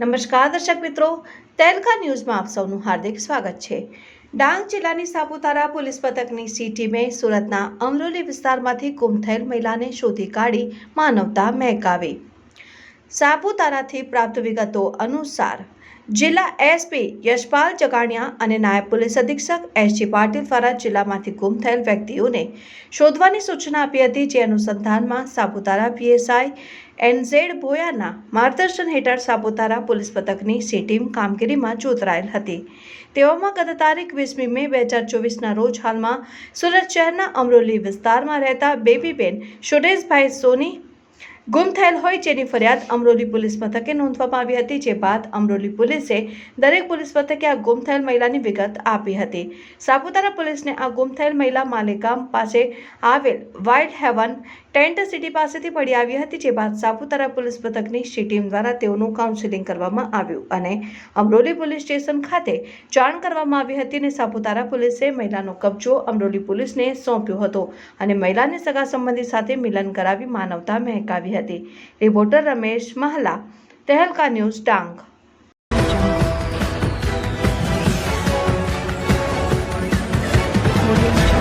નમસ્કાર દર્શક મિત્રો તેલકા ન્યૂઝમાં આપ સૌનું હાર્દિક સ્વાગત છે. ડાંગ જિલ્લાની સાપુતારા પોલીસ પથકની સી ટીમે સુરતના અમરોલી વિસ્તારમાંથી ગુમ થયેલ મહિલાને શોધી કાઢી માનવતા મહેકાવી. સાપુતારાથી પ્રાપ્ત વિગતો અનુસાર, જિલ્લા એસપી યશપાલ ચગાણિયા અને નાયબ પોલીસ અધિક્ષક એસજી પાટીલ દ્વારા જિલ્લામાંથી ગુમ થયેલ વ્યક્તિઓને શોધવાની સૂચના આપી હતી, જે અનુસંધાનમાં સાપુતારા પીએસઆઈ એનઝેડ બોયાના માર્ગદર્શન હેઠળ સાપુતારા પોલીસ પથકની સી ટીમ કામગીરીમાં જોતરાયેલ હતી. તેઓમાં ગત તારીખ વીસમી મે બે હજાર ચોવીસના રોજ હાલમાં સુરત શહેરના અમરોલી વિસ્તારમાં રહેતા બેબીબેન સુરેશભાઈ સોની ગુમ થયેલ હોય જેની ફરિયાદ અમરોલી પોલીસ મથકે નોંધવામાં આવી હતી, જે બાદ અમરોલી પોલીસે દરેક પોલીસ મથકે આ ગુમ થયેલ મહિલાની વિગત આપી હતી. સાપુતારા પોલીસને આ ગુમ થયેલ મહિલા માલેગામ પાસે આવેલ વાઇલ્ડ હેવન ટેન્ટ સિટી પાસેથી પડી આવી હતી, જે બાદ સાપુતારા પોલીસ મથકની સી ટીમ દ્વારા તેઓનું કાઉન્સિલિંગ કરવામાં આવ્યું અને અમરોલી પોલીસ સ્ટેશન ખાતે જાણ કરવામાં આવી હતી અને સાપુતારા પોલીસે મહિલાનો કબજો અમરોલી પોલીસને સોંપ્યો હતો અને મહિલાને સગા સંબંધી સાથે મિલન કરાવી માનવતા મહેકાવી હતી. Reporter Ramesh Mahla Tehelka news Dang. Audio